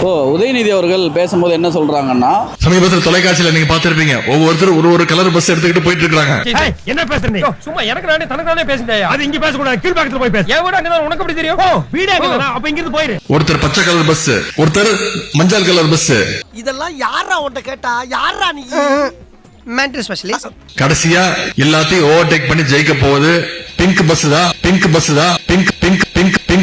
ஓ உதயநிதி அவர்கள் பேசும்போது என்ன சொல்றாங்கன்னா சமீபத்தில் தொலைக்காட்சியில நீங்க பார்த்திருப்பீங்க. ஒவ்வொருத்தரும் ஒரு ஒரு கலர் பஸ் எடுத்துக்கிட்டு போயிட்டு இருக்காங்க ஏய், என்ன பேசுற நீ? சும்மா எனக்கு நானே தனக்கு நானே பேசுறேன் அது இங்க பேசக்கூடாது கீழ் பக்கத்துல போய் பேசு. வீடு அங்கதான்? உனக்கு எப்படி தெரியும்? ஓ வீடு அங்கதான் அப்ப இங்க இருந்து போயிரு. ஒருத்தர் பச்சை கலர் பஸ் ஒருத்தர் மஞ்சள் கலர் பஸ் இதெல்லாம் யாரா உன்ட்ட கேட்டா? யாரா நீ? மென்டல் ஸ்பெஷலிஸ்ட் கடைசியா எல்லாத்தையும் ஓவர்டேக் பண்ணி ஜெயிக்க போகுது. பிங்க் பஸ் தான் பிங்க் பஸ் தான் பிங்க் பிங்க் பிங்க்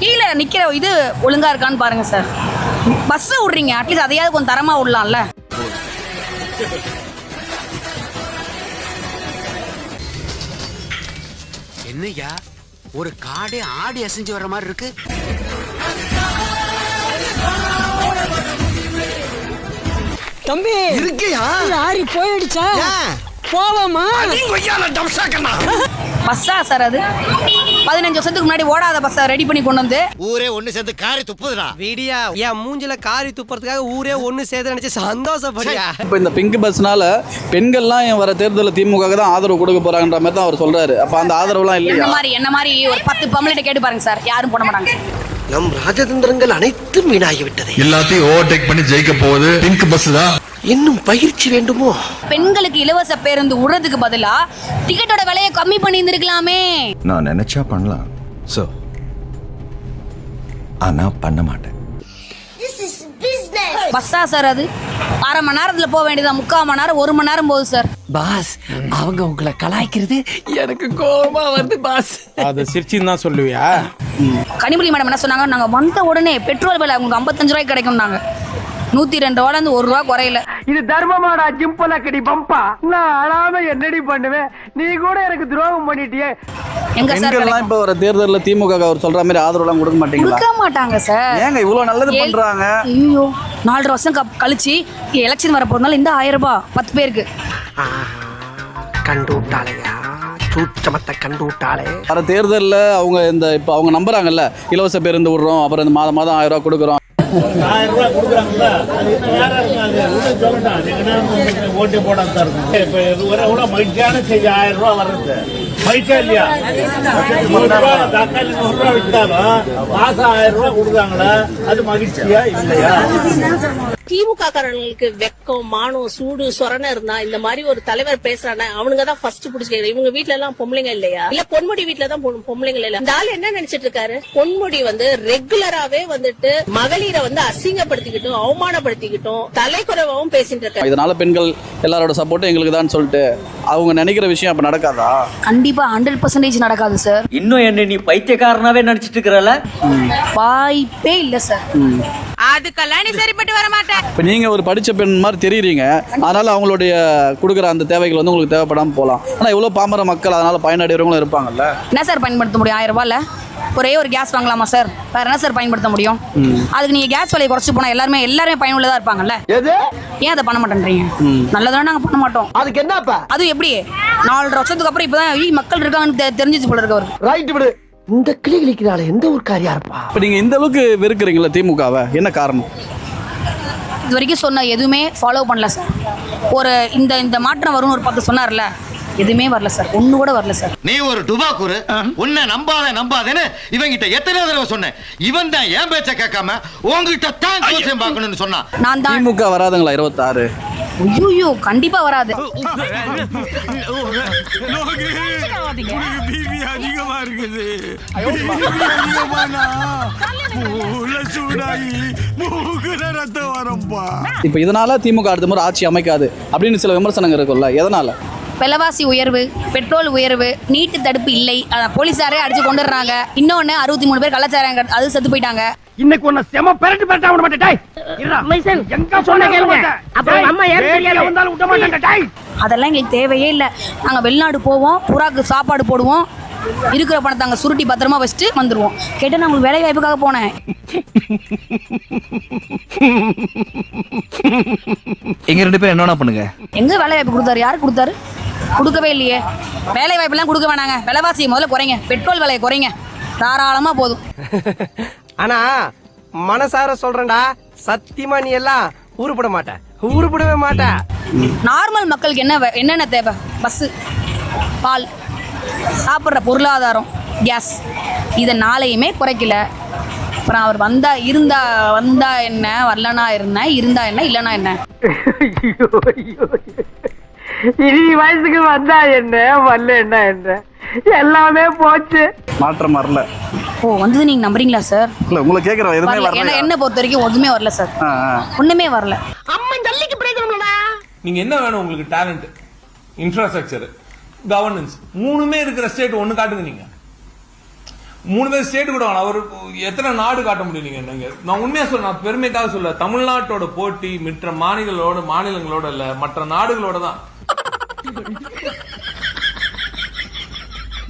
கீழே நிக்கிற இது ஒழுங்கா இருக்கான்னு பாருங்க சார் பஸ் விடுறீங்க அட்லீஸ்ட் அதையாவது கொஞ்சம் தரமா விடலாம்ல? என்னய்யா ஒரு காடே ஆடி அசைஞ்சு வர்ற மாதிரி இருக்கு. தம்பி இருக்கையா? லாரி போயிடுச்சா? போவோமா? கொய்யால டம்சாக்கண்ணா பஸ்ஸா சார் அது? பதினஞ்சு வருஷத்துக்கு முன்னாடி ஓடாத பஸ்ஸை ரெடி பண்ணி கொண்டு வந்து. ஊரே ஒண்ணு சேர்ந்து காரி துப்புதுடா. விடியா என் மூஞ்சில காரி துப்புறதுக்காக ஊரே ஒண்ணு சேர்த்து நினைச்சு சந்தோஷப்படியா இப்போ இந்த பிங்க் பஸ்னால பெண்கள்லாம் என் வர தேர்தலில் திமுக தான் ஆதரவு கொடுக்க போறாங்கன்ற மாதிரி தான் அவர் சொல்றாரு. அப்ப அந்த ஆதரவுலாம் என்ன இல்லையா மாதிரி என்ன மாதிரி ஒரு பத்து பம்ப்ளெட்டை கேட்டு பாருங்க சார். யாரும் போட மாட்டாங்க நம் ராஜதந்திரங்கள் அனைத்தும் வீணாகி விட்டது எல்லாத்தையும் ஓவர்டேக் பண்ணி ஜெயிக்க போகுது பிங்க் பஸ் தான் இன்னும் பயிற்சி வேண்டுமோ? பெண்களுக்கு இலவச பேருந்து விடுறதுக்கு பதிலா டிக்கெட்டோட விலையை கம்மி பண்ணி இருந்திருக்கலாமே நான் நினைச்சா பண்ணலாம் சோ ஆனா பண்ண மாட்டேன். பஸ்ஸா சார் அது? அரை மணி நேரத்துல போக வேண்டியதா? முக்கால் மணி நேரம் ஒரு மணி நேரம் போகுது சார் பாஸ் அவங்க உங்களை கலாய்க்கிறது எனக்கு கோபமா வருது பாஸ். அது சிரிச்சின்னு தான் சொல்லுவியா? கனிமொழி மேடம் என்ன சொன்னாங்க? நாங்க வந்த உடனே பெட்ரோல் விலை உங்களுக்கு ஐம்பத்தஞ்சு ரூபாய்க்கு கிடைக்கும்னாங்க. நூத்தி ரெண்டு ரூபால இருந்து ஒரு ரூபா குறையல. இது தர்மமாடா ஜிம்பல கடி பம்பா. நான் அழாம என்னடி பண்ணுவேன்? நீ கூட எனக்கு துரோகம் பண்ணிட்டியே. எங்க சார் பெண்கள்லாம் கிடைக்கும்? இப்போ வர தேர்தலில் திமுக க்கு அவர் சொல்ற மாதிரி ஆதரவுலாம் கொடுக்க மாட்டீங்களா? கொடுக்க மாட்டாங்க சார். ஏங்க இவ்வளவு நல்லது பண்றாங்க? ஐயோ நாலரை வருஷம் கழிச்சு எலெக்ஷன் வர போறதுனால இந்த ஆயிரம் ரூபாய் பத்து பேருக்கு. கண்டு விட்டாளையா சூச்சமத்தை கண்டு விட்டாளே வர தேர்தலில் அவங்க இந்த இப்போ அவங்க நம்புறாங்கல்ல இலவச பேருந்து விடுறோம் அப்புறம் இந்த மாதம் மாதம் ஆயிரம் ரூபாய் கொடுக்குறோம். ஆயிரம் ரூபாய் கொடுக்குறாங்கல்ல? அது இன்னும் யாரா இருக்காங்க அது? சொல்லட்டா நீங்க ஓட்டு போடாம தான் இருக்கும் இப்ப இது கூட மகிழ்ச்சியான செய்தி ஆயிரம் ரூபாய் வர்றது. மகிழ்ச்சியா இல்லையா? தக்காளி மாசம் ஆயிரம் ரூபாய் கொடுக்குறாங்களா அது மகிழ்ச்சியா இல்லையா? திமுக காரங்களுக்கு வெக்கம் மானம் சூடு சொரணை இருந்தா இந்த மாதிரி ஒரு தலைவர் பேசுறானே அவனுங்க தான் ஃபர்ஸ்ட் பிடிச்சிக்க இவங்க வீட்ல எல்லாம் பொம்பளைங்க இல்லையா? இல்ல பொன்முடி வீட்ல தான் பொம்பளைங்க இல்ல. இந்த ஆள் என்ன நினைச்சிட்டு இருக்காரு? பொன்முடி வந்து ரெகுலராவே வந்துட்டு மகளிரை வந்து அசிங்கப்படுத்திக்கிட்டும் அவமானப்படுத்திக்கிட்டும் தலைக்குறைவாவும் பேசிட்டு இருக்காரு. இதனால பெண்கள் எல்லாரோட சப்போர்ட்டும் எங்களுக்கு தான் சொல்லிட்டு அவங்க நினைக்கிற விஷயம் அப்போ நடக்காதா? கண்டிப்பா ஹண்ட்ரட் பர்சன்டேஜ் நடக்காது சார் இன்னும் என்ன நீ பைத்தியக்காரனாவே நினைச்சிட்டு இருக்கிறல? வாய்ப்பே இல்ல சார் அதுக்கெல்லாம் நீ சரிப்பட்டு வர மாட்டேன் இப்போ நீங்கள் ஒரு படித்த பெண் மாதிரி தெரியுறீங்க. அதனால அவங்களுடைய கொடுக்குற அந்த தேவைகள் வந்து உங்களுக்கு தேவைப்படாமல் போகலாம் ஆனால் இவ்வளோ பாமர மக்கள் அதனால பயனடைகிறவங்களும் இருப்பாங்கல்ல? என்ன சார் பயன்படுத்த முடியும்? ஆயிரம் ரூபாயில? ஒரே ஒரு கேஸ் வாங்கலாமா சார்? வேற என்ன சார் பயன்படுத்த முடியும்? அதுக்கு நீங்க கேஸ் விலையை குறைச்சு போனா எல்லாருமே எல்லாருமே பயனுள்ளதா இருப்பாங்கல்ல? எது? ஏன் அதை பண்ண மாட்டேன்றீங்க? நல்லதானே நாங்க பண்ண மாட்டோம். அதுக்கு என்னப்பா? அதுவும் எப்படி? நாலரை வருஷத்துக்கு அப்புறம் இப்பதான் மக்கள் இருக்காங்கன்னு தெ- தெரிஞ்சிச்சு போல இருக்கு ரைட் விடு. இந்த கிளி கிளிக்கிறாள் எந்த ஒரு காரியா இருப்பா? இப்போ நீங்கள் இந்த அளவுக்கு வெறுக்கிறீங்களா திமுகவை? என்ன காரணம்? இது வரைக்கும் சொன்ன எதுவுமே ஃபாலோ பண்ணல சார் ஒரு இந்த இந்த மாற்றம் வரும்னு ஒரு பத்து சொன்னார்ல எதுவுமே வரல சார் ஒண்ணு கூட வரல சார் நீ ஒரு டுபாக்கூரு உன்னை நம்பாத நம்பாதேன்னு இவங்கிட்ட எத்தனை தடவை சொன்னேன்? இவன் தான் என் பேச்ச கேட்காம உங்ககிட்ட தான் ஜோசியம் பார்க்கணும்னு சொன்னான். நான் தான் திமுக வராதுங்களா இருபத்தாறு? ஐயோ கண்டிப்பா வராது. அதிகமா இருக்குது. இப்போ இதனால திமுக அடுத்த முறை ஆட்சி அமைக்காது அப்படின்னு சில விமர்சனங்கள் இருக்கும்ல எதனால? விலைவாசி உயர்வு பெட்ரோல் உயர்வு நீட்டு தடுப்பு இல்லை போலீஸாரே அடிச்சு கொண்டுடுறாங்க. இன்னொன்னு அறுபத்தி மூணு பேர் கள்ளச்சாரம் அது செத்து போயிட்டாங்க. இன்னைக்கு உன்னை செம பெரட்டு பெரட்டா விட மாட்டேன். டேய் இருடா. எங்க சொன்ன கேளுங்க. அப்புறம் அம்மா ஏன் வந்தாலும் விட மாட்டேன் டேய். அதெல்லாம் எங்களுக்கு தேவையே இல்லை. நாங்கள் வெளிநாடு போவோம் புறாக்கு சாப்பாடு போடுவோம். இருக்கிற பணத்தை அங்கே சுருட்டி பத்திரமா வச்சுட்டு வந்துடுவோம் கேட்டால் நான் உங்களுக்கு வேலை வாய்ப்புக்காக போனேன். எங்க ரெண்டு பேரும் என்னென்ன பண்ணுங்க. எங்கே வேலை வாய்ப்பு கொடுத்தாரு? யார் கொடுத்தாரு? கொடுக்கவே இல்லையே. வேலை வாய்ப்பெல்லாம் கொடுக்க வேணாங்க. விலைவாசியை முதல்ல குறைங்க. பெட்ரோல் விலையை குறைங்க. தாராளமாக போதும். ஆனா மனசார சொல்றேன்டா சத்தியமா நீ எல்லாம் உருப்பட மாட்ட. உருப்படவே மாட்ட. நார்மல் மக்களுக்கு என்ன என்னென்ன தேவை? பஸ்ஸு பால் சாப்பிட்ற பொருளாதாரம் கேஸ் இதை நாளையுமே குறைக்கல. அப்புறம் அவர் வந்தா இருந்தா வந்தா என்ன? வரலனா என்ன? இருந்தா என்ன? இல்லைனா என்ன? இனி வயசுக்கு வந்தா என்ன? வரல என்ன என்ன? எல்லாமே போச்சு. மாற்றம் வரல. ஓ வந்தது நீங்கள் நம்புறீங்களா சார்? இல்ல உங்களை கேட்குறோம் எதுவுமே வரல. என்ன வரல. என்ன பொறுத்த வரைக்கும் ஒன்றுமே வரல சார். ஆ ஆ. ஒன்றுமே வரல. நீங்க என்ன வேணும் உங்களுக்கு? டேலண்ட் இன்ஃப்ராஸ்ட்ரக்சர் கவர்னன்ஸ் மூணுமே இருக்கிற ஸ்டேட் ஒண்ணு காட்டுங்க நீங்க. மூணு பேர் ஸ்டேட் கூட வேணாம். அவர் எத்தனை நாடு காட்ட முடியும் நீங்க? நீங்க நான் உண்மையா சொல்ல நான் பெருமைக்காக சொல்ல. தமிழ்நாட்டோட போட்டி மற்ற மாநிலங்களோட மாநிலங்களோட இல்ல மற்ற நாடுகளோட தான்.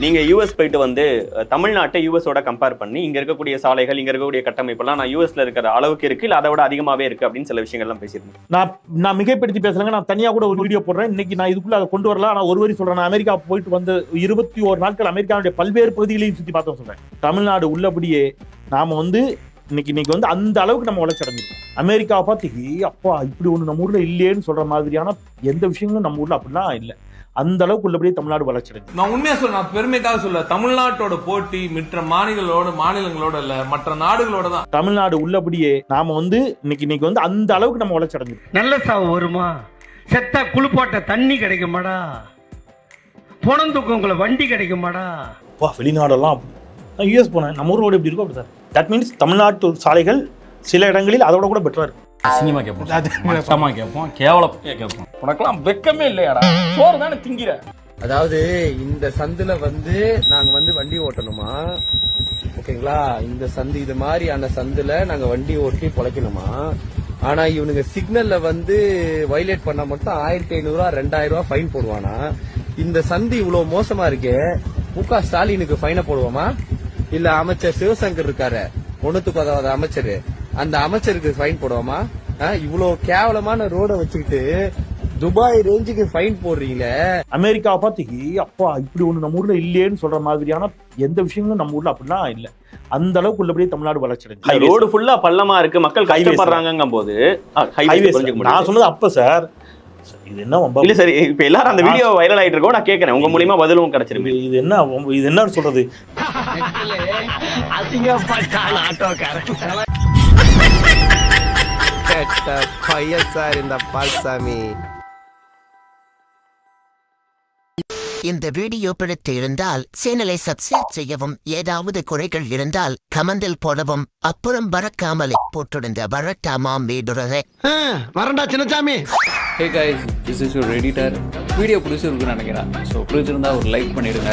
நீங்கள் யூஎஸ் போயிட்டு வந்து தமிழ்நாட்டை யூஎஸோட கம்பேர் பண்ணி இங்கே இருக்கக்கூடிய சாலைகள் இங்கே இருக்கக்கூடிய கட்டமைப்பெல்லாம் நான் யூஎஸ்ல இருக்கிற அளவுக்கு இருக்கு இல்லை அதை விட அதிகமாகவே இருக்கு அப்படின்னு சில விஷயங்கள்லாம் பேசியிருந்தேன். நான் நான் மிகைப்படுத்தி பேசுறேங்க. நான் தனியாக கூட ஒரு வீடியோ போடுறேன். இன்னைக்கு நான் இதுக்குள்ளே அதை கொண்டு வரலாம் ஆனால் ஒரு வரி சொல்கிறேன் நான் அமெரிக்கா போயிட்டு வந்து இருபத்தி ஒரு நாட்கள் அமெரிக்காவுடைய பல்வேறு பகுதிகளையும் சுற்றி பார்த்தோம் சொல்கிறேன் தமிழ்நாடு உள்ளபடியே நாம வந்து இன்னைக்கு இன்னைக்கு வந்து அந்த அளவுக்கு நம்ம வளர்ச்சி அடைஞ்சிருக்கோம். அமெரிக்காவை பார்த்து ஏ அப்பா இப்படி ஒண்ணு நம்ம ஊர்ல இல்லையேன்னு சொல்ற மாதிரியான எந்த விஷயங்களும் நம்ம ஊர்ல அப்படிலாம் இல்லை. அந்த அளவுக்கு உள்ளபடியே தமிழ்நாடு வளர்ச்சி அடைஞ்சு நான் உண்மையா சொல்ல நான் பெருமைக்காக சொல்ல தமிழ்நாட்டோட போட்டி மற்ற மாநிலங்களோட மாநிலங்களோட இல்ல மற்ற நாடுகளோட தான். தமிழ்நாடு உள்ளபடியே நாம வந்து இன்னைக்கு இன்னைக்கு வந்து அந்த அளவுக்கு நம்ம வளர்ச்சி அடைஞ்சிருக்கோம். நல்ல சாவு வருமா? செத்தா குளிப்பாட்ட தண்ணி கிடைக்குமாடா? புணந்துக்கு வண்டி கிடைக்குமாடா? வா வெளிநாடெல்லாம் நான் யூஎஸ் போனேன். நம்ம ஊர் ரோடு எப்படி இருக்கும் அப்படி சார் தட் மீன்ஸ் தமிழ்நாட்டு சாலைகள் சில இடங்களில் அதோட கூட பெட்டரா இருக்கும் அசிங்கமா கேட்போம் மட்டமா கேட்போம் கேவலம் கேட்போம் உனக்கெல்லாம் வெக்கமே இல்லையாடா? சோறு தானே திங்கிற. அதாவது இந்த சந்துல வந்து நாங்க வந்து வண்டி ஓட்டணுமா? ஓகேங்களா? இந்த சந்து இது மாதிரியான சந்துல நாங்க வண்டி ஓட்டி பொழைக்கணுமா? ஆனா இவனுங்க சிக்னல்ல வந்து வயலேட் பண்ணா மட்டும் ஆயிரத்தி ஐநூறு ரூபா ரெண்டாயிரம் ரூபா ஃபைன் போடுவானா? இந்த சந்து இவ்வளவு மோசமா இருக்கே. மு க ஸ்டாலினுக்கு ஃபைனை போடுவோமா? இல்ல அமைச்சர் சிவசங்கர் இருக்காரு. ஒண்ணுத்துக்கு உதவாத அமைச்சர். அந்த அமைச்சருக்கு ஃபைன் போடுவோமா? இவ்வளவு கேவலமான ரோட வச்சுக்கிட்டு துபாய் ரேஞ்சுக்கு ஃபைன் போடுறீங்களே. அமெரிக்காவை பார்த்து ஏ அப்பா இப்படி ஒண்ணு நம்ம ஊர்ல இல்லையேன்னு சொல்ற மாதிரியான எந்த விஷயங்களும் நம்ம ஊர்ல அப்படிலாம் இல்லை. அந்த அளவுக்கு உள்ளபடியே தமிழ்நாடு வளர்ச்சி அடைஞ்சு. ரோடு ஃபுல்லா பள்ளமா இருக்கு. மக்கள் Highways. கஷ்டப்படுறாங்கும் போது நான் சொன்னது அப்ப சார் இது என்ன? இல்ல சரி இப்ப எல்லாரும் அந்த வீடியோ வைரல் ஆயிட்டு இருக்கோம். நான் கேட்கறேன் உங்க மூலியமா பதிலும் கிடைச்சிருக்கு. இது இது என்ன வம்பு? இது என்ன சொல்றது பையன் சார் இந்த பால்சாமி இந்த வீடியோ பிடித்து இருந்தால் சேனலை சப்ஸ்கிரைப் செய்யவும் ஏதாவது குறைகள் இருந்தால் கமெண்டில் போடவும் அப்புறம் பறக்காமலே போட்டிருந்த வரட்டாமாம் வீடுறதை வரண்டா Chinnasamy hey guys this is your editor video பிடிச்சிருக்குன்னு நினைக்கிறேன். ஸோ பிடிச்சிருந்தா ஒரு லைக் பண்ணிடுங்க.